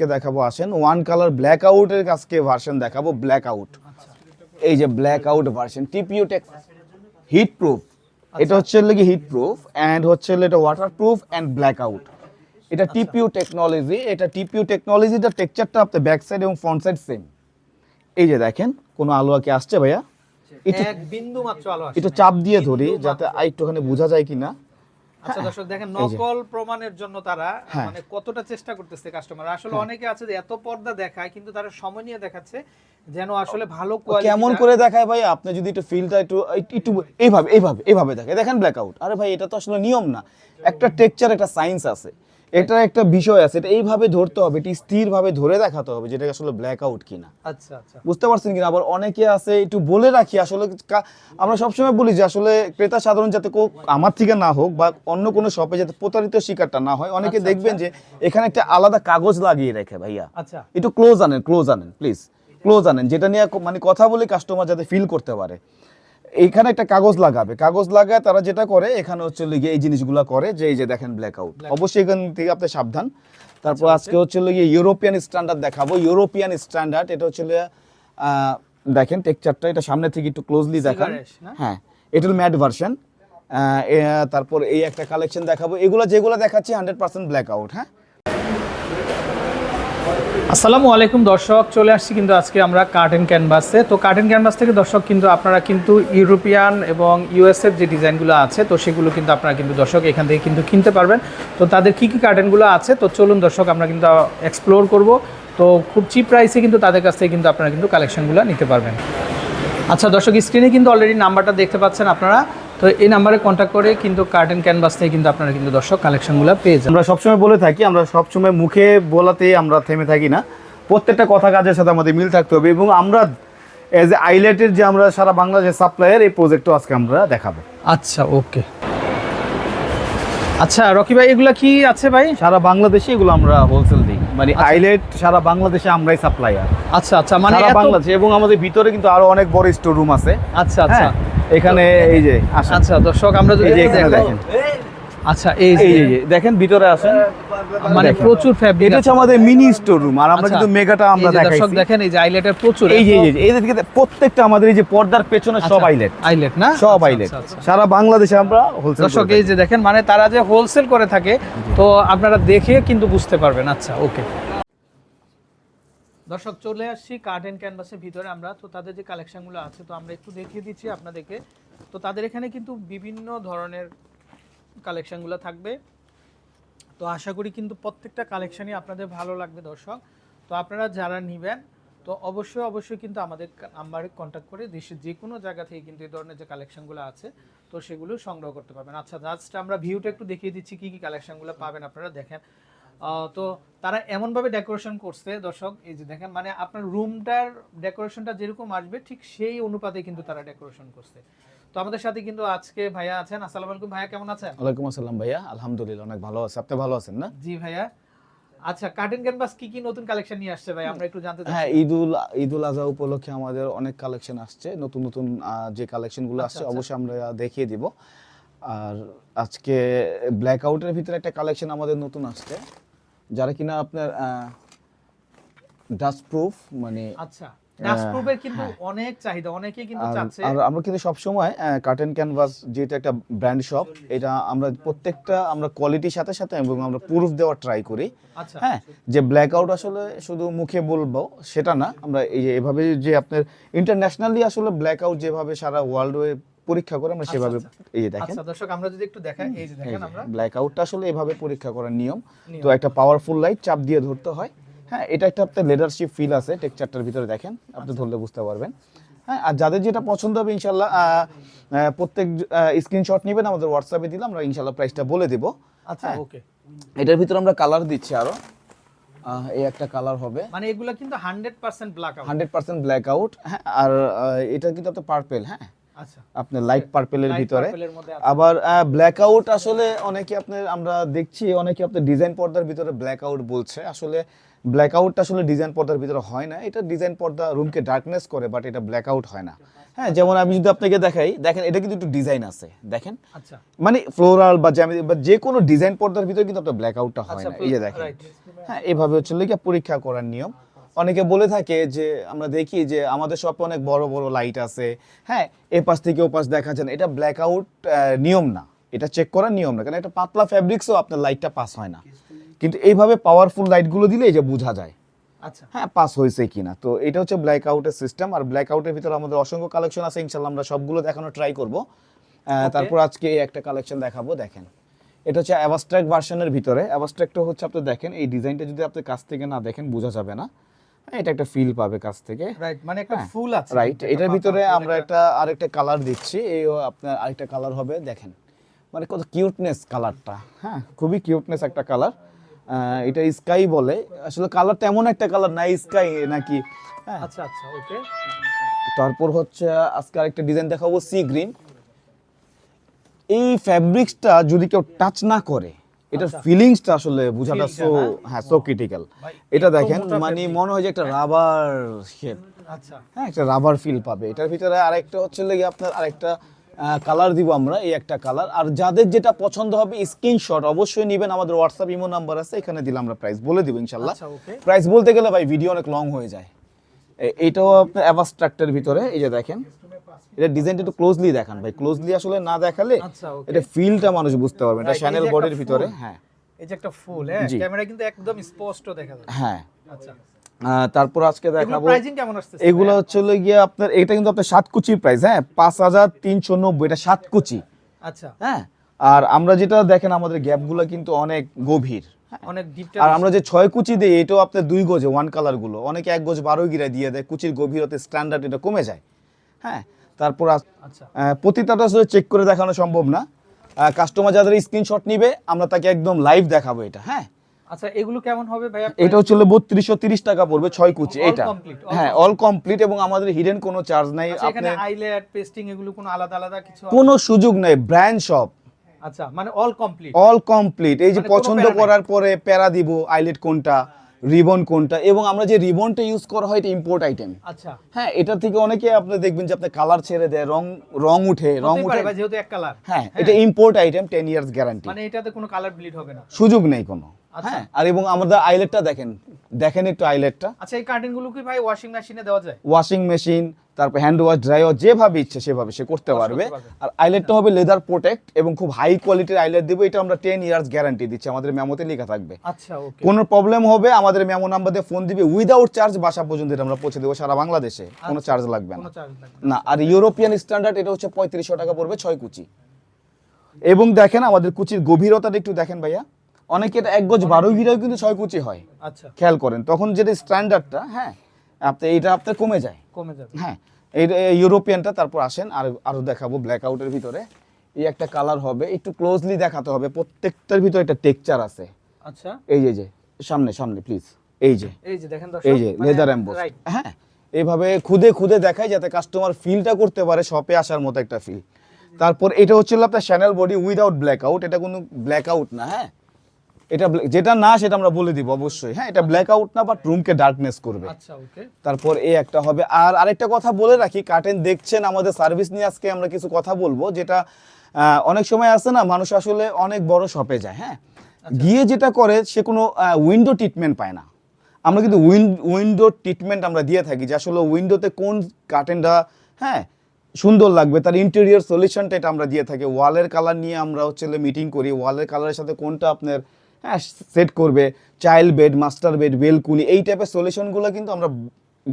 আজকে দেখাবো আসেন। ওয়ান কালার ব্ল্যাক আউটের আজকে ভার্সন দেখাবো ব্ল্যাক আউট এই যে blackout version TPU tech heatproof এটা হচ্ছে লেগে হিট প্রুফ অ্যান্ড হচ্ছে এটা water proof and black out এটা টিপিউ টেকনোলজি এটা টিপিউ টেকনোলজিটা টেক্সচারটা আপনার ব্যাক সাইড এবং ফ্রন্ট সাইড সেম এই যে দেখেন কোনো আলো কি আসছে ভাইয়া? এটা এক বিন্দু মাত্র আলো একটু চাপ দিয়ে ধরি যাতে আর একটুখানি বোঝা যায় কিনা। আচ্ছা দর্শক দেখেন নকল প্রমাণের জন্য তারা হ্যাঁ। মানে কতটা চেষ্টা করতেছে কাস্টমার আসলে অনেকে আছে যে এত পর্দা দেখায় কিন্তু তারা সময় নিয়ে দেখাচ্ছে যেন আসলে ভালো কোয়ালিটি কেমন করে দেখায় ভাই? আপনি যদি একটু ফিলটা একটু একটু- এইভাবে এইভাবে এইভাবে দেখে দেখেন ব্ল্যাক আউট আরে ভাই এটা তো আসলে নিয়ম না। একটা টেক্সচার একটা সায়েন্স আছে। এটা একটা বিষয় আছে এটা এইভাবে ধরতে হবে এটি স্থিরভাবে ধরে দেখাতে হবে যেটা আসলে ব্ল্যাক আউট কিনা। আচ্ছা আচ্ছা। বুঝতে পারছেন কিনা? আবার অনেকে আছে একটু বলে রাখি আসলে আমরা সবসময় বলি যে আসলে ক্রেতা সাধারণ যাতে আমার থেকে না হোক বা অন্য কোনো শপে যাতে প্রতারিত শিকারটা না হয় অনেকে আচ্ছা, দেখবেন যে এখানে একটা আলাদা কাগজ লাগিয়ে রাখে ভাইয়া। আচ্ছা। একটু ক্লোজ আনেন ক্লোজ আনেন প্লিজ ক্লোজ আনেন যেটা নিয়ে মানে কথা বলে কাস্টমার যাতে ফিল করতে পারে। এইখানে একটা কাগজ লাগাবে। কাগজ লাগায় তারা যেটা করে এখানে হচ্ছে লিগে এই জিনিসগুলো করে যে এই যে দেখেন ব্ল্যাক আউট অবশ্যই এখান থেকে আপনি সাবধান। তারপর আজকে হচ্ছে লিগে ইউরোপিয়ান স্ট্যান্ডার্ড দেখাবো। ইউরোপিয়ান স্ট্যান্ডার্ড এটা হচ্ছে দেখেন টেক্সচারটা এটা সামনে থেকে একটু ক্লোজলি দেখান। হ্যাঁ এটা হলো ম্যাট ভার্সন তারপর এই একটা কালেকশন দেখাবো। এগুলো যেগুলো দেখাচ্ছি হান্ড্রেড পার্সেন্ট ব্ল্যাক আউট হ্যাঁ? আসসালামু আলাইকুম দর্শক, চলে আসছি কিন্তু আজকে আমরা কার্টেন ক্যানভাসে তো কার্টেন ক্যানভাস থেকে দর্শক কিন্তু আপনারা কিন্তু ইউরোপিয়ান এবং ইউএসএফ যে ডিজাইনগুলো আছে, তো সেগুলো কিন্তু আপনারা কিন্তু দর্শক এখান থেকে কিন্তু কিনতে পারবেন। তো তাদের কী কী কার্টেনগুলো আছে, তো চলুন দর্শক আমরা কিন্তু এক্সপ্লোর করব। তো খুব চিপ প্রাইসে কিন্তু তাদের কাছ থেকে কিন্তু আপনারা কিন্তু কালেকশনগুলো নিতে পারবেন। আচ্ছা দর্শক স্ক্রিনে কিন্তু অলরেডি নাম্বারটা দেখতে পাচ্ছেন আপনারা। তো এই নাম্বারে কন্ট্যাক্ট করে কিন্তু কার্টেন ক্যানভাস থেকে কিন্তু আপনারা কিন্তু দর্শক কালেকশনগুলো পেয়ে যাবেন। আমরা সবসময় বলে থাকি আমরা সবসময় মুখে বলাতে আমরা থেমে থাকি না। প্রত্যেকটা কথা কাজের সাথে আমাদের মিল থাকতে হবে এবং আমরা এজ এ আইলেটের যে আমরা সারা বাংলাদেশের সাপ্লায়ার এই প্রজেক্টও আজকে আমরা দেখাবো। আচ্ছা ওকে আচ্ছা রকি ভাই এগুলা কি আছে ভাই? সারা বাংলাদেশে এগুলো আমরা হোলসেল মানে আইলেট সারা বাংলাদেশে আমরাই সাপ্লায়ার। আচ্ছা আচ্ছা মানে সারা বাংলাদেশে এবং আমাদের ভিতরে কিন্তু আরও অনেক বড় স্টোর রুম আছে। আচ্ছা আচ্ছা। হ্যাঁ, এখানে এই যে আচ্ছা দর্শক আমরা যদি দেখেন। আচ্ছা এই যে দেখেন ভিতরে আসেন। মানে প্রচুর ফ্যাব্রিক এটা হচ্ছে আমাদের মিনি স্টোর রুম আর আমরা কিন্তু মেগাটা আমরা দর্শক দেখেন এই যে আইলেটের প্রচুর এই যে এই যে এই যে প্রত্যেকটা আমাদের এই যে পর্দার পেছনে সব আইলেট আইলেট না? সব আচ্ছা, আইলেট আচ্ছা, আচ্ছা। সারা বাংলাদেশে আমরা হোলসেল দর্শক এই যে দেখেন মানে তারা যে হোলসেল করে থাকে তো আপনারা দেখে কিন্তু বুঝতে পারবেন। আচ্ছা ওকে দর্শক চলে আসছি কার্টেন ক্যানভাসের ভিতরে আমরা। তো তাদের যে কালেকশনগুলো আছে তো আমরা একটু দেখিয়ে দিচ্ছি আপনাদেরকে। তো তাদের এখানে কিন্তু বিভিন্ন ধরনের কালেকশনগুলো থাকবে। তো আশা করি কিন্তু প্রত্যেকটা কালেকশনই আপনাদের ভালো লাগবে দর্শক। তো আপনারা যারা নেবেন, তো অবশ্যই অবশ্যই কিন্তু আমাদের নাম্বারে কন্ট্যাক্ট করে দেশের যে কোনো জায়গা থেকে কিন্তু এই ধরনের যে কালেকশনগুলো আছে, তো সেগুলো সংগ্রহ করতে পারবেন। আচ্ছা জাস্ট আমরা ভিউটা একটু দেখিয়ে দিচ্ছি কি কি কালেকশনগুলো পাবেন আপনারা দেখেন। তো তারা এমনভাবে ডেকোরেশন করছে দর্শক, এই যে দেখেন মানে আপনার রুমটার ডেকোরেশনটা যেরকম আসবে, ঠিক সেই অনুপাতে কিন্তু তারা ডেকোরেশন করছে। তো আমাদের সাথে কিন্তু আজকে ভাইয়া আছেন। আসসালামু আলাইকুম ভাইয়া কেমন আছেন? ওয়ালাইকুম আসসালাম ভাইয়া আলহামদুলিল্লাহ অনেক ভালো আছে। আপনি ভালো আছেন না? জি ভাইয়া। আচ্ছা কার্টেন ক্যানভাস কি কি নতুন কালেকশন নিয়ে আসছে ভাই আমরা একটু জানতে হ্যাঁ চাচ্ছি ঈদুল ঈদুল আজহা উপলক্ষে আমাদের অনেক কালেকশন আসছে। নতুন নতুন যে কালেকশনগুলো আসছে আচ্ছা। অবশ্যই আমরা দেখিয়ে দিব। আর আজকে ব্ল্যাক আউটের ভিতরে একটা কালেকশন আমাদের নতুন আসছে। যারা কিনা আপনার ডাস্ট প্রুফ মানে আচ্ছা। ডাস্টপ্রুফের কিন্তু হ্যাঁ। অনেক চাহিদা অনেকেই কিন্তু চাচ্ছে আর আমরা কিন্তু সবসময় কার্টেন ক্যানভাস যেটা একটা ব্র্যান্ড শপ এটা আমরা প্রত্যেকটা আমরা কোয়ালিটির সাথে সাথে এবং আমরা প্রুফ দেওয়ার ট্রাই করি। আচ্ছা। হ্যাঁ যে ব্ল্যাক আউট আসলে শুধু মুখে বলব সেটা না। আমরা এই যে এভাবে যে আপনার ইন্টারন্যাশনালি আসলে ব্ল্যাক আউট যেভাবে সারা ওয়ার্ল্ড পরীক্ষা করে আমরা সেভাবে এই যে দেখেন। আচ্ছা দর্শক আমরা যদি একটু দেখাই এই যে দেখেন আমরা। ব্ল্যাক আউটটা আসলে এভাবে পরীক্ষা করার নিয়ম। তো একটা পাওয়ারফুল লাইট চাপ দিয়ে ধরতে হয়। হ্যাঁ এটা একটা আপনার লিডারশিপ ফিল আছে টেক্সচারটার ভিতরে দেখেন আপনি ধরলে বুঝতে পারবেন। হ্যাঁ আর যাদের যেটা পছন্দ হবে ইনশাল্লাহ প্রত্যেক স্ক্রিনশট নেবেন আমাদের হোয়াটসঅ্যাপে দিলাম আমরা ইনশাল্লাহ প্রাইসটা বলে দেবো। আচ্ছা হ্যাঁ। ওকে এটার ভিতরে আমরা কালার দিচ্ছি আরও। আহ, এই একটা কালার হবে। মানে এগুলা কিন্তু 100% black out hundred percent black out হ্যাঁ আর এটা কিন্তু আপনার পার্পেল হ্যাঁ। আচ্ছা আপনার লাইট পার্পেলের ভিতরে। আবার ব্ল্যাক আউট আসলে অনেকে আপনার আমরা দেখছি অনেকে আপনার ডিজাইন পর্দার ভিতরে ব্ল্যাক আউট বলছে। আসলে ব্ল্যাক আউটটা আসলে ডিজাইন পর্দার ভিতরে হয় না। এটা ডিজাইন পর্দা রুমকে ডার্কনেস করে বাট এটা ব্ল্যাক আউট হয় না। হ্যাঁ যেমন আমি যদি আপনাকে দেখাই দেখেন এটা কিন্তু একটু ডিজাইন আছে। দেখেন আচ্ছা। মানে ফ্লোরাল বা জ্যামিতি বা যে কোনো ডিজাইন পর্দার ভিতরে কিন্তু আপনার ব্ল্যাক আউটটা হয় আচ্ছা না। এই যে দেখেন। হ্যাঁ এভাবে হচ্ছে লেগে পরীক্ষা করার নিয়ম। অনেকে বলে থাকে যে আমরা দেখি যে আমাদের শপে অনেক বড় বড় লাইট আছে। হ্যাঁ এ পাশ থেকে ও পাশ দেখা যায় না। এটা ব্ল্যাক আউট নিয়ম না। এটা চেক করার নিয়ম না। কারণ এটা পাতলা ফ্যাব্রিক্সও আপনার লাইটটা পাস হয় না। কিন্তু এইভাবে পাওয়ারফুল লাইটগুলো দিলে এই যে বোঝা যায়। আচ্ছা। হ্যাঁ পাস হয়েছে কিনা। তো এটা হচ্ছে ব্ল্যাক আউটের সিস্টেম আর ব্ল্যাক আউটের ভিতরে আমাদের অসংখ্য কালেকশন আছে। ইনশাল্লাহ আমরা সবগুলো দেখানো ট্রাই করব। তারপর আজকে একটা কালেকশন দেখাবো দেখেন। এটা হচ্ছে অ্যাবাস্ট্রাক্ট ভার্সনের ভিতরে। অ্যাবাস্ট্রাক্টটা হচ্ছে আপনি দেখেন। এই ডিজাইনটা যদি আপনি কাছ থেকে না দেখেন বোঝা যাবে না। এটা একটা ফিল পাবে কাছ থেকে। রাইট মানে একটা হ্যাঁ, ফুল আছে। রাইট এটার ভিতরে আমরা একটা আরেকটা কালার দিচ্ছি এই আপনার আরেকটা কালার হবে দেখেন। মানে কত কিউটনেস কালারটা হ্যাঁ খুবই কিউটনেস একটা কালার এটা স্কাই বলে। আসলে কালারটা এমন একটা কালার না স্কাই নাকি। হ্যাঁ। আচ্ছা আচ্ছা ওকে। তারপর হচ্ছে আজকে আরেকটা ডিজাইন দেখাবো সি গ্রিন এই ফ্যাব্রিক্সটা যদি কেউ টাচ না করে এটার আচ্ছা। ফিলিংসটা আসলে বোঝাটা সো হ্যাঁ? সো ক্রিটিক্যাল এটা দেখেন মানে মনে হয় যে একটা রাবার শেপ আচ্ছা। হ্যাঁ একটা রাবার ফিল পাবে। এটার ভিতরে আরেকটা হচ্ছে লেগে আপনার আরেকটা কালার দিব আমরা এই একটা কালার আর যাদের যেটা পছন্দ হবে স্ক্রিনশট অবশ্যই নেবেন। আমাদের হোয়াটসঅ্যাপ ইমো নাম্বার আছে এখানে দিলে আমরা প্রাইস বলে দিব ইনশাল্লাহ। আচ্ছা প্রাইস বলতে গেলে ভাই ভিডিও অনেক লং হয়ে যায়। এ- এইটাও আপনার অ্যাভাস্ট্রাক্টের ভিতরে এই যে দেখেন। এটা ডিজাইনটা একটু ক্লোজলি দেখান ভাই। ক্লোজলি আসলে না দেখালে আচ্ছা এটা ফিলটা মানুষ বুঝতে পারবে এটা শ্যানেল বডির ভিতরে হ্যাঁ। এই যে একটা ফুল হ্যাঁ ক্যামেরা কিন্তু একদম স্পষ্ট দেখা যাচ্ছে। হ্যাঁ। আচ্ছা। তারপর আজকে দেখাবো প্রাইজিং কেমন আসছে এগুলো হচ্ছে গিয়ে আপনার এটা কিন্তু আপনার সাত কুচি প্রাইস হ্যাঁ পাঁচ হাজার তিনশো নব্বই এটা সাত কুচি আচ্ছা। হ্যাঁ আর আমরা যেটা দেখেন আমাদের গ্যাপগুলো কিন্তু অনেক গভীর হ্যাঁ। অনেক আর আমরা যে ছয় কুচি দিই এটাও আপনার দুই গজে ওয়ান কালারগুলো। অনেকে এক গজ বারো গিরা দিয়ে দেয় কুচির গভীরতে স্ট্যান্ডার্ড এটা কমে যায় হ্যাঁ। তারপর আচ্ছা। আসলে চেক করে দেখানো সম্ভব না। কাস্টমার যাদের স্ক্রিনশট নিবে আমরা তাকে একদম লাইভ দেখাবো এটা হ্যাঁ? আচ্ছা এগুলো কেমন হবে ভাইয়া? এটা হচ্ছে বত্রিশশো তিরিশ টাকা পড়বে ছয় কুচি এটা। হ্যাঁ অল কমপ্লিট এবং আমাদের হিডেন কোনো চার্জ নাই। আচ্ছা আপনি আইলেট পেস্টিং এগুলো কোনো আলাদা আলাদা কিছু কোনো সুযোগ নেই ব্র্যান্ড শপ আচ্ছা মানে অল কমপ্লিট অল কমপ্লিট এই যে মানে পছন্দ করার পরে প্যারা দিব আইলেট কোনটা। রিবন কোনটা? এবং আমরা যে রিবনটা ইউজ করা হয় এটা ইম্পোর্ট আইটেম আচ্ছা। হ্যাঁ এটা থেকে অনেকে আপনি দেখবেন যে আপনার কালার ছেড়ে দেয় রং রং উঠে রং উঠে। যেহেতু এক কালার হ্যাঁ এটা import item ten years guarantee মানে এটাতে কোনো কালার ব্লিড হবে না। সুযোগ নেই কোনো। আচ্ছা। হ্যাঁ আর এবং আমাদের আইলেটটা দেখেন দেখেন একটু আইলেটটা আচ্ছা এই কার্টেনগুলো কি ভাই ওয়াশিং মেশিনে দেওয়া যায়? ওয়াশিং মেশিন তারপর হ্যান্ড ওয়াশ ড্রাই ওয়াশ যেভাবে ইচ্ছে সেভাবে সে করতে পারবে। আর আইলেটটা হবে লেদার প্রোটেক্ট এবং খুব হাই কোয়ালিটির আইলেট দিব এটা আমরা টেন ইয়ার্স গ্যারান্টি দিচ্ছি। আমাদের মেমোতে লেখা থাকবে। আচ্ছা কোনো প্রবলেম হবে আমাদের মেমো নাম্বার দিয়ে ফোন দিবে উইদাউট চার্জ বাসা পর্যন্ত এটা আমরা পৌঁছে দেবো সারা বাংলাদেশে। কোনো চার্জ লাগবে না। কোনো চার্জ লাগবে না। না আর ইউরোপিয়ান স্ট্যান্ডার্ড এটা হচ্ছে পঁয়ত্রিশশো টাকা পড়বে ছয় কুচি। এবং দেখেন আমাদের কুচির গভীরতাটা একটু দেখেন ভাইয়া। অনেকে এটা এক গজ বারো গিরাও কিন্তু ছয় কুচি হয়। আচ্ছা। খেয়াল করেন তখন যেটা স্ট্যান্ডার্ডটা হ্যাঁ আপনি এইটা আপনার কমে যায়। কমে যাবে। হ্যাঁ এই ইউরোপিয়ানটা তারপর আসেন আর আরও দেখাবো ব্ল্যাক আউটের ভিতরে। এই একটা কালার হবে একটু ক্লোজলি দেখাতে হবে প্রত্যেকটার ভিতরে একটা টেক্সচার আছে। আচ্ছা। এই যে যে সামনে সামনে প্লিজ এই যে। এই যে দেখেন এই যে লেদার এম্বোস রাইট হ্যাঁ এইভাবে খুদে খুদে দেখায় যাতে কাস্টমার ফিলটা করতে পারে শপে আসার মতো একটা ফিল তারপর এটা হচ্ছে আপনার channel body without black out এটা কোনো ব্ল্যাক আউট না হ্যাঁ? এটা যেটা না সেটা আমরা বলে দিব অবশ্যই। হ্যাঁ এটা ব্ল্যাক আউট না বাট রুমকে ডার্কনেস করবে। আচ্ছা ওকে তারপর এই একটা হবে। আর আরেকটা কথা বলে রাখি কার্টেন দেখছেন আমাদের সার্ভিস নিয়ে আজকে আমরা কিছু কথা বলব যেটা অনেক সময় আছে না মানুষ আসলে অনেক বড় শপে যায় হ্যাঁ। গিয়ে যেটা করে সে কোনো উইন্ডো ট্রিটমেন্ট পায় না। আমরা কিন্তু উইন্ডো ট্রিটমেন্ট আমরা দিয়ে থাকি যে আসলে উইন্ডোতে কোন কার্টেনটা হ্যাঁ সুন্দর লাগবে। তার ইন্টেরিয়র সলিউশনটা এটা আমরা দিয়ে থাকি। ওয়ালের কালার নিয়ে আমরা হচ্ছে মিটিং করি। ওয়ালের কালারের সাথে কোনটা আপনার হ্যাঁ সেট করবে child bed master bed balcony এই টাইপের সলিউশনগুলো কিন্তু আমরা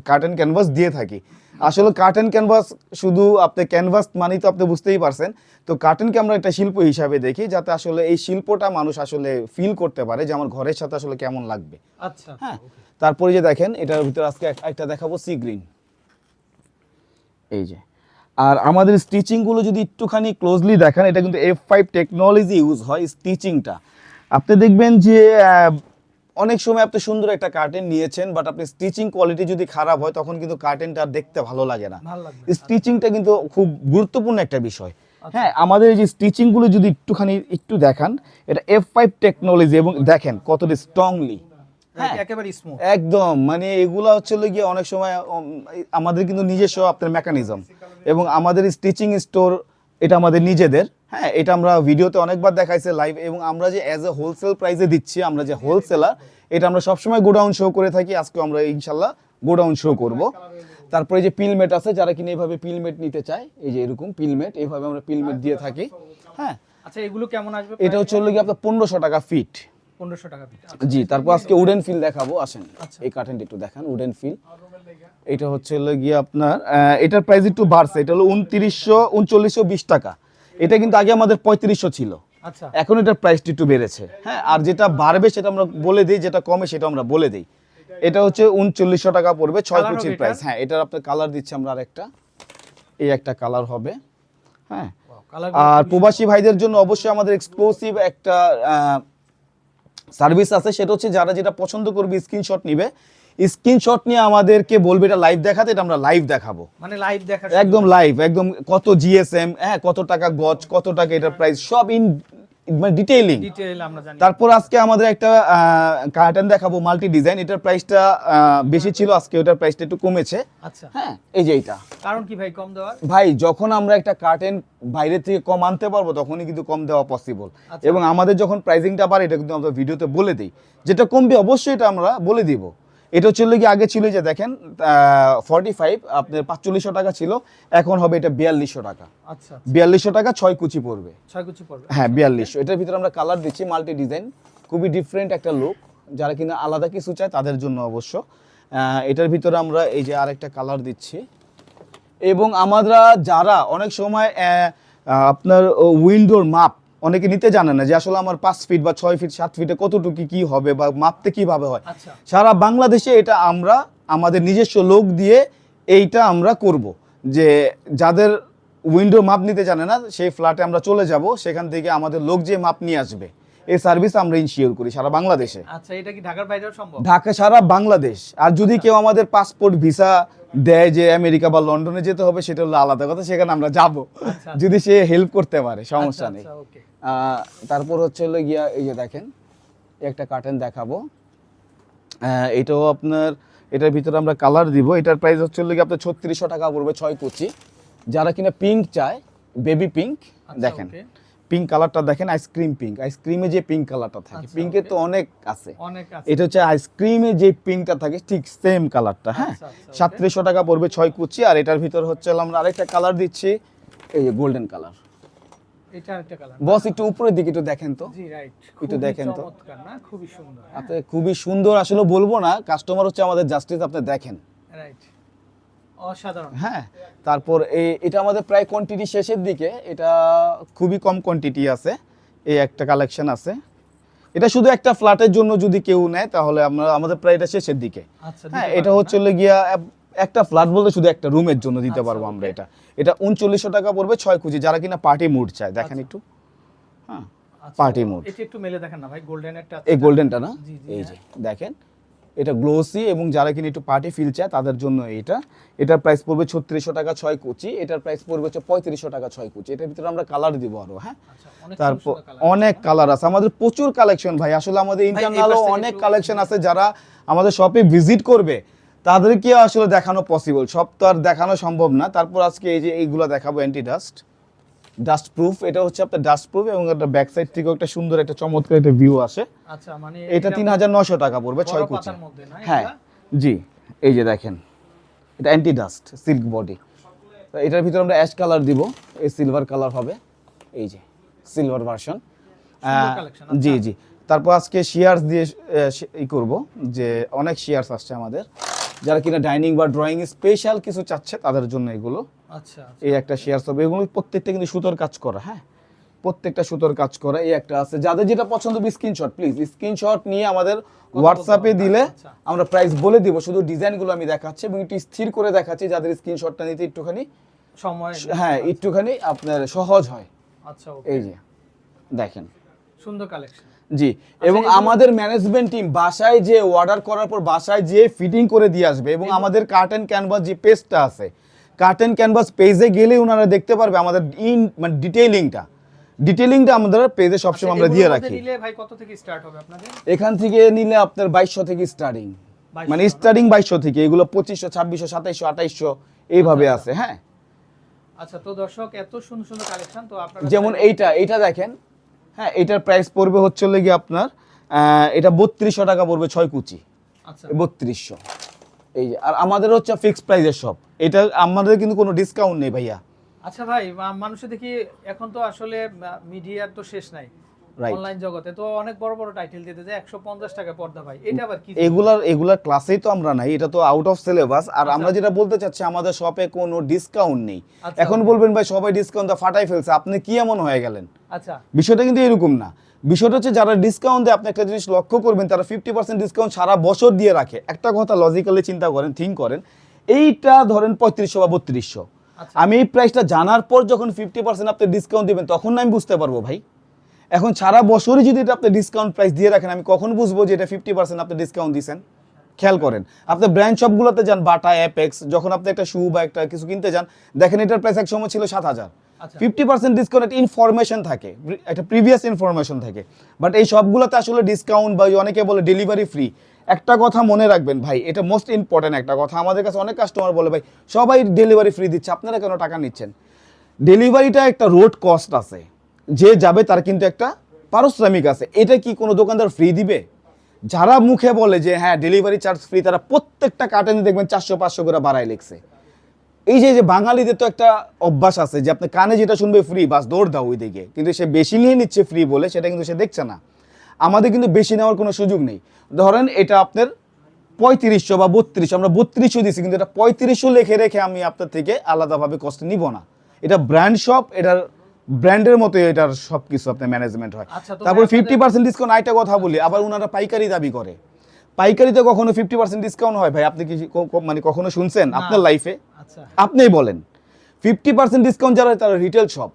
কার্টেন ক্যানভাস দিয়ে থাকি। আসলে কার্টেন ক্যানভাস শুধু আপনি ক্যানভাস মানেই তো আপনি বুঝতেই পারছেন। তো কার্টেনকে আমরা একটা শিল্প হিসাবে দেখি যাতে আসলে এই শিল্পটা মানুষ আসলে ফিল করতে পারে যে আমার ঘরের সাথে আসলে কেমন লাগবে। আচ্ছা হ্যাঁ তারপরে যে দেখেন এটার ভিতরে আজকে একটা দেখাবো সি গ্রিন এই যে। আর আমাদের স্টিচিংগুলো যদি একটুখানি ক্লোজলি দেখেন এটা কিন্তু এফ ফাইভ টেকনোলজি ইউজ হয় স্টিচিংটা আপনি দেখবেন যে অনেক সময় আপনি সুন্দর একটা কার্টেন নিয়েছেন বাট আপনি স্টিচিং কোয়ালিটি যদি খারাপ হয় তখন কিন্তু কার্টেনটা দেখতে ভালো লাগে না। স্টিচিংটা কিন্তু খুব গুরুত্বপূর্ণ একটা বিষয়। হ্যাঁ আমাদের এই যে স্টিচিংগুলো যদি একটুখানি একটু দেখান এটা এফ ফাইভ টেকনোলজি এবং দেখেন কতটা স্ট্রংলি হ্যাঁ। একেবারে একদম মানে এগুলা হচ্ছে গিয়ে অনেক সময় আমাদের কিন্তু নিজস্ব আপনার মেকানিজম এবং আমাদের স্টিচিং স্টোর এটা আমাদের নিজেদের। হ্যাঁ এটা আমরা ভিডিওতে অনেকবার দেখাইছে লাইভ এবং আমরা যে অ্যাজ এ হোলসেল প্রাইসে দিচ্ছি আমরা যে হোলসেলার এটা আমরা সবসময় গোডাউন শো করে থাকি আজকে আমরা ইনশাল্লাহ গোডাউন শো করব। তারপরে যে পিলমেট আছে যারা কিনা এইভাবে পিলমেট নিতে চায় এই যে এরকম পিলমেট এইভাবে আমরা পিলমেট দিয়ে থাকি। হ্যাঁ। আচ্ছা এগুলো কেমন আসবে এটা হচ্ছে হলো গিয়ে আপনার পনেরোশো টাকা ফিট পনেরোশো টাকা জি তারপর আজকে উডেন ফিল দেখাবো আসেন। আচ্ছা। এই কার্টেনটা একটু দেখান উডেন ফিল এটা হচ্ছে হলো গিয়ে আপনার এটার প্রাইস একটু বাড়ছে এটা হলো উনত্রিশশো উনচল্লিশশো বিশ টাকা। এটা কিন্তু আগে আমাদের পঁয়ত্রিশশো ছিল। আচ্ছা। এখন এটার প্রাইসটা একটু বেড়েছে। হ্যাঁ আর যেটা বাড়বে সেটা আমরা বলে দিই যেটা কমে সেটা আমরা বলে দিই। এটা হচ্ছে উনচল্লিশশো টাকা পড়বে ছয় কুচির প্রাইস হ্যাঁ এটার আপনার কালার দিচ্ছি আমরা আরেকটা। এই একটা কালার হবে। হ্যাঁ আর প্রবাসী ভাইদের জন্য অবশ্যই আমাদের এক্সক্লুসিভ একটা সার্ভিস আছে। সেটা হচ্ছে যারা যেটা পছন্দ করবে স্ক্রিনশট নিবে স্ক্রিনশট নিয়ে আমাদেরকে বলবে এটা লাইভ দেখাতে এটা আমরা লাইভ দেখাবো। মানে লাইভ দেখার একদম লাইভ একদম কত জিএসএম হ্যাঁ কত টাকা গজ কত টাকা এটার প্রাইস সব ইন মানে ডিটেইলিং ডিটেইল আমরা জানি। তারপর আজকে আমাদের একটা কার্টেন দেখাবো মাল্টি ডিজাইন এটার প্রাইসটা বেশি ছিল আজকে ওটার প্রাইসটা একটু কমেছে। আচ্ছা। হ্যাঁ এই যে এটা কারণ কি ভাই কম দেওয়ার? ভাই যখন আমরা একটা কার্টেন বাইরে থেকে কম আনতে পারব তখনই কিন্তু কম দেওয়া পসিবল আচ্ছা। এবং আমাদের যখন প্রাইসিংটা বাড়ে এটা কিন্তু আমরা ভিডিওতে বলে দিই। যেটা কমবে অবশ্যই এটা আমরা বলে দিব। এটা হচ্ছে কি আগে ছিল যে দেখেন ফর্টি ফাইভ আপনার পাঁচচল্লিশশো টাকা ছিল এখন হবে এটা বিয়াল্লিশশো টাকা। আচ্ছা বিয়াল্লিশশো টাকা ছয় কুচি পড়বে। ছয় কুচি পড়বে। হ্যাঁ বিয়াল্লিশশো। এটার ভিতরে আমরা কালার দিচ্ছি মাল্টি ডিজাইন খুবই ডিফারেন্ট একটা লুক যারা কিনা আলাদা কিছু চায় তাদের জন্য অবশ্য। এটার ভিতরে আমরা এই যে আরেকটা কালার দিচ্ছি। এবং আমরা যারা অনেক সময় আপনার উইন্ডোর মাপ অনেকে নিতে জানে না যে আসলে আমার পাঁচ ফিট বা ছয় ফিট সাত ফিটে কতটুকু কি হবে বা মাপতে কীভাবে হয়। আচ্ছা। সারা বাংলাদেশে এটা আমরা আমাদের নিজস্ব লোক দিয়ে এইটা আমরা করব। যে যাদের উইন্ডো মাপ নিতে জানে না সেই ফ্ল্যাটে আমরা চলে যাব সেখান থেকে আমাদের লোক যে মাপ নিয়ে আসবে এই সার্ভিস আমরা ইনশিওর করি সারা বাংলাদেশে। আচ্ছা এটা কি ঢাকার বাইরেও সম্ভব? ঢাকা সারা বাংলাদেশ। আর যদি কেউ আমাদের পাসপোর্ট ভিসা দেয় যে আমেরিকা বা লন্ডনে যেতে হবে সেটা হলো আলাদা কথা সেখানে আমরা যাব। আচ্ছা। যদি সে হেল্প করতে পারে সমস্যা আচ্ছা, নেই। আচ্ছা, তারপর হচ্ছে হলো গিয়া এই যে দেখেন একটা কার্টেন দেখাবো। এটাও আপনার এটার ভিতরে আমরা কালার দিব। এটার প্রাইস হচ্ছে হলো গিয়ে আপনার ছত্রিশশো টাকা পড়বে ছয় কুচি। যারা কিনা পিঙ্ক চায় বেবি পিঙ্ক আচ্ছা, দেখেন। পিঙ্ক কালারটা দেখেন আইসক্রিম পিঙ্ক আইসক্রিমে যে পিঙ্ক কালারটা থাকে আচ্ছা, পিঙ্কের তো অনেক আছে। অনেক আছে। এটা হচ্ছে আইসক্রিমে যে পিঙ্কটা থাকে ঠিক সেম কালারটা হ্যাঁ? আচ্ছা, আচ্ছা। সাতত্রিশশো টাকা পড়বে ছয় কুচি আর এটার ভিতর হচ্ছে আমরা আরেকটা কালার দিচ্ছি এই যে গোল্ডেন কালার বস একটু উপরের দিকে একটু দেখেন তো। একটু দেখেন তো। খুবই সুন্দর খুবই সুন্দর আসলে বলব না কাস্টমার হচ্ছে আমাদের জাস্টিস আপনি দেখেন। রাইট অসাধারণ। হ্যাঁ তারপর এই এটা আমাদের প্রায় কোয়ান্টিটি শেষের দিকে। এটা খুবই কম কোয়ান্টিটি আছে। এই একটা কালেকশন আছে। এটা শুধু একটা ফ্ল্যাটের জন্য যদি কেউ নেয় তাহলে আমরা আমাদের প্রায় এটা শেষের দিকে। আচ্ছা হ্যাঁ এটা হচ্ছে গিয়া একটা ফ্ল্যাট বলতে শুধু একটা রুমের জন্য দিতে আচ্ছা, পারব আমরা এটা। এটা উনচল্লিশশো টাকা পড়বে ছয় কুচি যারা কিনা পার্টি মুড চায়। দেখেন আচ্ছা। একটু। হ্যাঁ party mode। এটা একটু মেলে দেখেন না ভাই। গোল্ডেনের টা এই গোল্ডেনটা না? এই হ্যাঁ। যে দেখেন। এটা গ্লোসি এবং যারা কিনা একটু পার্টি ফিল চায় তাদের জন্য এইটা এটার প্রাইস পড়বে ছত্রিশশো টাকা ছয় কুচি এটার প্রাইস পড়বে হচ্ছে পঁয়ত্রিশশো টাকা ছয় কুচি। এটার ভিতরে আমরা কালার দিব আরও হ্যাঁ? আচ্ছা তারপর অনেক কালার আছে। আমাদের প্রচুর কালেকশন ভাই। আসলে আমাদের ইন্টারনালও অনেক কালেকশন আছে যারা আমাদের শপে ভিজিট করবে। তাদেরকে আসলে দেখানো পসিবল সব তো আর দেখানো সম্ভব না। তারপর আজকে এই যে এইগুলো দেখাবো অ্যান্টি ডাস্ট ডাস্ট প্রুফ এটা হচ্ছে আপনার ডাস্ট প্রুফ এবং একটা ব্যাক সাইড থেকেও একটা সুন্দর একটা চমৎকার একটা ভিউ আসে। আচ্ছা মানে এটা তিন হাজার নশো টাকা পড়বে ছয় কুচি। মধ্যে না হ্যাঁ জি এই যে দেখেন এটা অ্যান্টি ডাস্ট সিল্ক বডি এটার ভিতরে আমরা অ্যাশ কালার দিব এই সিলভার কালার হবে এই যে সিলভার ভার্সন আচ্ছা। জি জি। তারপর আজকে শেয়ার্স দিয়ে ই করব যে অনেক শেয়ার্স আসছে আমাদের। যারা কিনা ডাইনিং বা ড্রয়িং স্পেশাল কিছু চাচ্ছে তাদের জন্য এগুলো। আচ্ছা এই একটা শেয়ার্স হবে এগুলো প্রত্যেকটা কিন্তু সুতোর কাজ করা হ্যাঁ? প্রত্যেকটা সুতোর কাজ করা এই একটা আছে। যাদের যেটা পছন্দ স্ক্রিনশট প্লিজ স্ক্রিনশট নিয়ে আমাদের হোয়াটসঅ্যাপে দিলে আচ্ছা। আমরা প্রাইস বলে দিব শুধু ডিজাইনগুলো আমি দেখাচ্ছি এবং একটু স্থির করে দেখাচ্ছি যাদের স্ক্রিনশটটা নিতে একটুখানি সময় হ্যাঁ একটুখানি আপনার সহজ হয়। আচ্ছা এই যে দেখেন। সুন্দর কালেকশন জি এবং আমাদের ম্যানেজমেন্ট টিম বাসায় যে অর্ডার করার পর বাসায় যে ফিটিং করে দিয়ে আসবে এবং আমাদের কার্টেন ক্যানভাস যে পেজটা আছে কার্টেন ক্যানভাস পেজে গেলে ওনারা দেখতে পারবে আমাদের ইন মানে ডিটেইলিংটা ডিটেলিংটা আমাদের পেজে সবসময় আমরা দিয়ে রাখি। ভাই কত থেকে স্টার্ট হবে আপনাদের? এখান থেকে নিলে আপনার বাইশশো থেকে স্টার্টিং মানে স্টার্টিং বাইশশো থেকে এগুলো পঁচিশশো ছাব্বিশশো সাতাইশশো আঠাইশশো এইভাবে আছে হ্যাঁ? আচ্ছা তো দর্শক এত সুন্দর সুন্দর কালেকশন তো আপনারা যেমন এইটা এইটা দেখেন। হ্যাঁ এটার প্রাইস পড়বে হচ্ছে গিয়ে আপনার এটা বত্রিশশো টাকা পড়বে ছয় কুচি। আচ্ছা। বত্রিশশো। এই যে আর আমাদের হচ্ছে ফিক্সড প্রাইসের সব এটা আমাদের কিন্তু কোনো ডিসকাউন্ট নেই ভাইয়া। আচ্ছা ভাই মানুষে দেখি এখন তো আসলে মিডিয়ার তো শেষ নাই। অনলাইন জগতে তো অনেক বড় বড় টাইটেল দিতে যায় একশো পঞ্চাশ টাকা পর্দা ভাই। এটা আবার কি এগুলার এগুলার ক্লাসেই তো আমরা নাই এটা তো আউট অফ সিলেবাস আর আচ্ছা। আমরা যেটা বলতে চাচ্ছি আমাদের শপে কোনো ডিসকাউন্ট নেই। আচ্ছা। এখন বলবেন ভাই সবাই ডিসকাউন্ট ফাটাই ফেলছে আপনি কি এমন হয়ে গেলেন? আচ্ছা। বিষয়টা কিন্তু এরকম না। বিষয়টা হচ্ছে যারা ডিসকাউন্ট দেয় আপনি একটা জিনিস লক্ষ্য করবেন তারা ফিফটি পার্সেন্ট ডিসকাউন্ট সারা বছর দিয়ে রাখে। একটা কথা লজিক্যালি চিন্তা করেন থিঙ্ক করেন এইটা ধরেন পঁয়ত্রিশশো বা বত্রিশশো। আচ্ছা। আমি এই প্রাইসটা জানার পর যখন ফিফটি পার্সেন্ট আপনি ডিসকাউন্ট দিবেন তখন আমি বুঝতে পারব ভাই। এখন সারা বছরই যদি এটা আপনি ডিসকাউন্ট প্রাইস দিয়ে রাখেন আমি কখন বুঝব যে এটা ফিফটি পার্সেন্ট আপনি ডিসকাউন্ট দিয়েছেন খেয়াল করেন। আপনি ব্র্যান্ড শপগুলোতে যান বাটা অ্যাপেক্স যখন আপনি একটা শু বা একটা কিছু কিনতে যান দেখেন এটার প্রাইস এক সময় ছিল সাত হাজার। ফিফটি পার্সেন্ট ডিসকাউন্ট একটা ইনফরমেশন থাকে একটা প্রিভিয়াস ইনফরমেশন থাকে। বাট এই সবগুলোতে আসলে ডিসকাউন্ট বা অনেকে বলে ডেলিভারি ফ্রি একটা কথা মনে রাখবেন ভাই, এটা মোস্ট ইম্পর্টেন্ট একটা কথা। আমাদের কাছে অনেক কাস্টমার বলে, ভাই, সবাই ডেলিভারি ফ্রি দিচ্ছে, আপনারা কেন টাকা নিচ্ছেন? ডেলিভারিটা একটা রোড কস্ট আছে। যে যাবে তার কিন্তু একটা পারিশ্রমিক আছে। এটা কি কোনো দোকানদার ফ্রি দিবে? যারা মুখে বলে যে হ্যাঁ ডেলিভারি চার্জ ফ্রি তারা প্রত্যেকটা কার্টেনে দেখবেন চারশো, পাঁচশো করে বাড়ায় লিখছে। এই যে যে, বাঙালিদের তো একটা অভ্যাস আছে যে, আপনি কানে যেটা শুনবে ফ্রি বাস দৌড় দাও ওই দিকে কিন্তু সে বেশি নিয়ে নিচ্ছে ফ্রি বলে, সেটা কিন্তু সে দেখছে না। আমাদের কিন্তু বেশি নেওয়ার কোনো সুযোগ নেই। ধরেন এটা আপনার পঁয়ত্রিশশো বা বত্রিশশো আমরা বত্রিশশো দিচ্ছি কিন্তু এটা পঁয়ত্রিশশো লিখে রেখে আমি আপনার থেকে আলাদাভাবে কষ্ট নিব না। এটা ব্র্যান্ড শপ এটার ব্র্যান্ডের মতো এটার সব কিছু আপনার ম্যানেজমেন্ট হয়। আচ্ছা, তারপর ফিফটি পার্সেন্ট ডিসকাউন্ট আরেকটা কথা বলি আবার ওনারা পাইকারি দাবি করে। পাইকারিতে কখনো ফিফটি পার্সেন্ট ডিসকাউন্ট হয়? ভাই আপনি কি মানে কখনো শুনছেন আপনার লাইফে আচ্ছা। আপনিই বলেন। ফিফটি পার্সেন্ট ডিসকাউন্ট যারা তারা রিটেল শপ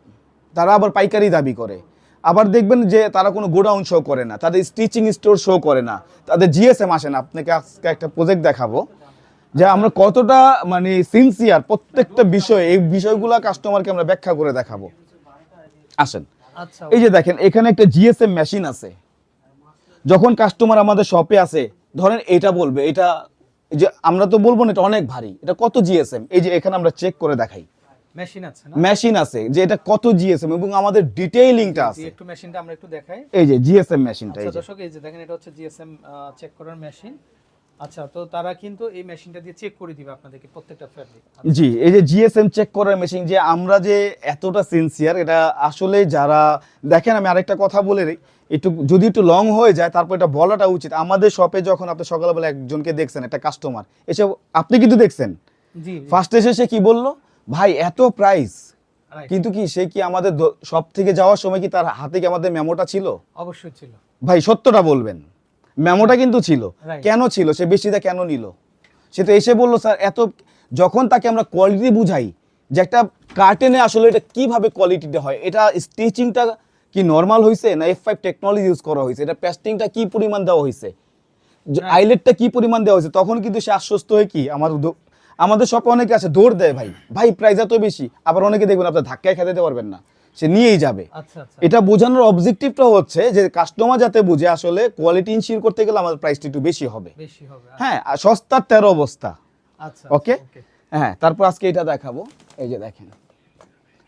তারা আবার পাইকারি দাবি করে। আবার দেখবেন যে তারা কোনো গোডাউন শো করে না তাদের স্টিচিং স্টোর শো করে না তাদের জিএসএম আসে না। আপনাকে আজকে একটা প্রজেক্ট দেখাবো যে আমরা কতটা মানে সিনসিয়ার প্রত্যেকটা বিষয় এই বিষয়গুলো কাস্টমারকে আমরা ব্যাখ্যা করে দেখাবো। আসেন। আচ্ছা। এই যে দেখেন এখানে একটা জিএসএম মেশিন আছে। যখন কাস্টমার আমাদের শপে আসে ধরেন এটা বলবে এটা যে আমরা তো বলব না এটা অনেক ভারী এটা কত জিএসএম এই যে এখানে আমরা চেক করে দেখাই। মেশিন আছে না? মেশিন আছে যে এটা কত জিএসএম এবং আমাদের ডিটেইলিংটা আছে। একটু মেশিনটা আমরা একটু দেখাই। এই যে জিএসএম মেশিনটা এই আচ্ছা যে। দর্শক এই যে দেখেন এটা হচ্ছে জিএসএম চেক করার মেশিন আচ্ছা তো তারা কিন্তু এই মেশিনটা দিয়ে চেক করে দিবে আপনাদেরকে প্রত্যেকটা ফ্যাব্রিক জি এই যে জিএসএম চেক করার মেশিন যে আমরা যে এতটা সিনসিয়ার এটা আসলে যারা দেখেন আমি আরেকটা কথা বলে দিই, একটু যদি একটু লং হয়ে যায় তারপর এটা বলাটা উচিত। আমাদের শপে যখন আপনি সকালবেলা একজনকে দেখছেন একটা কাস্টমার এসব আপনি কিন্তু দেখছেন। জি ফার্স্ট এসে সে কি বলল? ভাই এত প্রাইস কিন্তু কি সে কি আমাদের সব থেকে যাওয়ার সময় কি তার হাতে কি আমাদের মেমোটা ছিল? অবশ্যই ছিল। ভাই সত্যটা বলবেন। মেমোটা কিন্তু ছিল। কেন ছিল? সে বেশিটা কেন নিল? সে তো এসে বলল স্যার এত যখন তাকে আমরা কোয়ালিটি বুঝাই যে একটা কার্টেনে আসলে এটা কীভাবে কোয়ালিটিটা হয় এটা স্টিচিংটা কি নর্মাল হয়েছে না এফ ফাইভ টেকনোলজি ইউজ করা হয়েছে এটা প্যাস্টিংটা কি পরিমাণ দেওয়া হয়েছে আইলেটটা কি পরিমাণ দেওয়া হয়েছে তখন কিন্তু সে আশ্বস্ত হয়ে কি? আমার আমাদের শপে অনেকে আছে দৌড় দেয় ভাই। ভাই প্রাইস এত বেশি। আবার অনেকে দেখবেন আপনার ধাক্কায় খেতে দিতে পারবেন না। সে নিয়েই যাবে। আচ্ছা আচ্ছা। এটা বোঝানোর অবজেক্টিভটা হচ্ছে যে কাস্টমার যাতে বুঝে আসলে কোয়ালিটি ইনশিওর করতে গেলে আমাদের প্রাইসটা একটু বেশি হবে। হ্যাঁ সস্তার তেরো অবস্থা আচ্ছা ওকে হ্যাঁ তারপর আজকে এটা দেখাবো। এই যে দেখেন।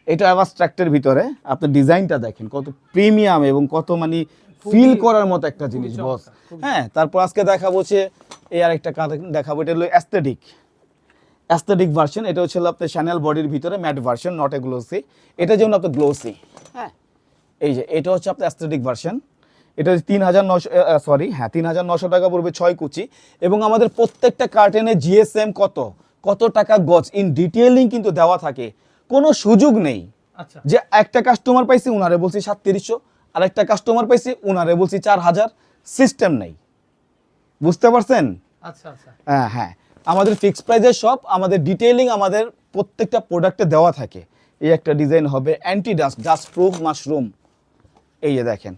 এটা অ্যাবস্ট্রাক্টের ভিতরে আপনার ডিজাইনটা দেখেন। কত প্রিমিয়াম এবং কত মানে ফিল করার মতো একটা জিনিস বস হ্যাঁ তারপর আজকে দেখাবো হচ্ছে এই আরেকটা দেখাবো এটা হলো অ্যাস্থেটিক অ্যাস্থেটিক ভার্সন এটা হচ্ছে আপনার চ্যানেল বডির ভিতরে matte version not a glossy এটা যেমন আপনার গ্লোসি হ্যাঁ। এই যে এটা হচ্ছে আপনার অ্যাস্থেটিক ভার্সন এটা তিন হাজার নশো সরি হ্যাঁ তিন হাজার নশো টাকা পড়বে ছয় কুচি। এবং আমাদের প্রত্যেকটা কার্টেনে জিএসএম কত? কত টাকা গজ? ইন ডিটেলিং কিন্তু দেওয়া থাকে। কোনো সুযোগ নেই আচ্ছা। যে একটা কাস্টমার পাইছি উনারে বলছি সাতত্রিশশো আর একটা কাস্টমার পাইছি উনারে বলছি চার হাজার। সিস্টেম নেই। বুঝতে পারছেন? আচ্ছা আচ্ছা। হ্যাঁ হ্যাঁ। আমাদের ফিক্স প্রাইজের সব আমাদের ডিটেইলিং আমাদের প্রত্যেকটা প্রোডাক্টে দেওয়া থাকে। এই একটা ডিজাইন হবে anti dust dust proof mushroom এই যে দেখেন।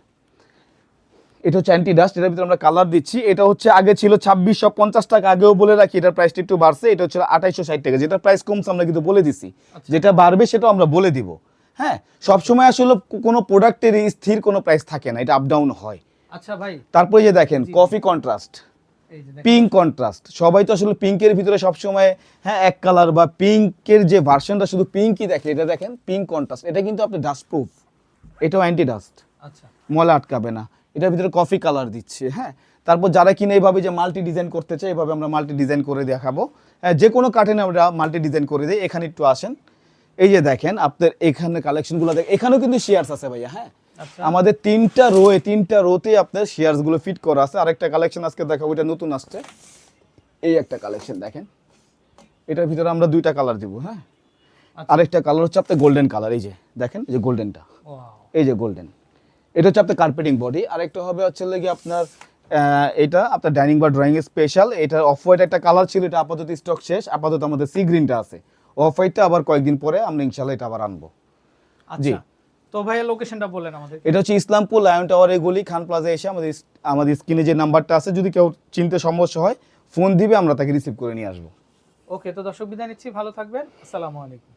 এটা হচ্ছে অ্যান্টি ডাস্ট এটার ভিতরে আমরা কালার দিচ্ছি। এটা হচ্ছে আগে ছিল ছাব্বিশশো পঞ্চাশ টাকা আগেও বলে রাখি এটার প্রাইসটা একটু বাড়ছে। এটা হচ্ছে আঠাইশশো ষাট টাকা যেটা প্রাইস কমছে আমরা কিন্তু বলে দিছি। যেটা বাড়বে সেটাও আমরা বলে দিব। হ্যাঁ সবসময় আসলে কোনো প্রোডাক্টের স্থির কোনো প্রাইস থাকে না এটা আপ ডাউন হয়। আচ্ছা ভাই। তারপরে যে দেখেন কফি কন্ট্রাস্ট। পিঙ্ক কন্ট্রাস্ট সবাই তো আসলে পিঙ্কের ভিতরে সবসময় হ্যাঁ এক কালার বা পিঙ্কের যে ভার্সনটা শুধু পিঙ্কই দেখে এটা দেখেন পিঙ্ক কন্ট্রাস্ট এটা কিন্তু আপনি ডাস্ট প্রুফ এটাও অ্যান্টি ডাস্ট আচ্ছা। ময়লা আটকাবে না। এটার ভিতরে কফি কালার দিচ্ছে হ্যাঁ। তারপর যারা কিনে এইভাবে যে মাল্টি ডিজাইন করতে চায় এইভাবে আমরা মাল্টি ডিজাইন করে দেখাবো। হ্যাঁ, যে কোনো কার্টেনে আমরা মাল্টি ডিজাইন করে দিই। এখানে একটু আসেন। এই যে দেখেন আপনার এখানে কালেকশনগুলো দেখ এখানেও কিন্তু শেয়ার্স আছে ভাইয়া হ্যাঁ। আমাদের তিনটা রোয়ে তিনটা রোতে আপনার শেয়ার্সগুলো ফিট করা আছে। আরেকটা কালেকশন আজকে দেখাবো এটা নতুন আসছে। এই একটা কালেকশন দেখেন। এটার ভিতরে আমরা দুইটা কালার দিব হ্যাঁ? আচ্ছা। আরেকটা কালার হচ্ছে আপনার গোল্ডেন কালার এই যে দেখেন এই যে গোল্ডেনটা এই যে গোল্ডেন এটা হচ্ছে আপনার কার্পেটিং বডি আরেকটা হবে হচ্ছে লেগে আপনার এটা আপনার ডাইনিং বা ড্রয়িং স্পেশাল এটা অফ হোয়াইট একটা কালার ছিল এটা আপাতত স্টক শেষ। আপাতত আমাদের সি গ্রিনটা আছে। অফ হোয়াইটটা আবার কয়েকদিন পরে আমরা ইনশাল্লাহ এটা আবার আনব। জি। তো ভাইয়া লোকেশনটা বলেন আমাদের এটা হচ্ছে ইসলামপুর লায়ন টাওয়ার গলি খান প্লাজা এসে আমাদের আমাদের স্ক্রিনে যে নাম্বারটা আছে যদি কেউ চিনতে সমস্যা হয় ফোন দিবে আমরা তাকে রিসিভ করে নিয়ে আসব। ওকে তো দর্শক বিদায় নিচ্ছি ভালো থাকবেন আসসালামু আলাইকুম।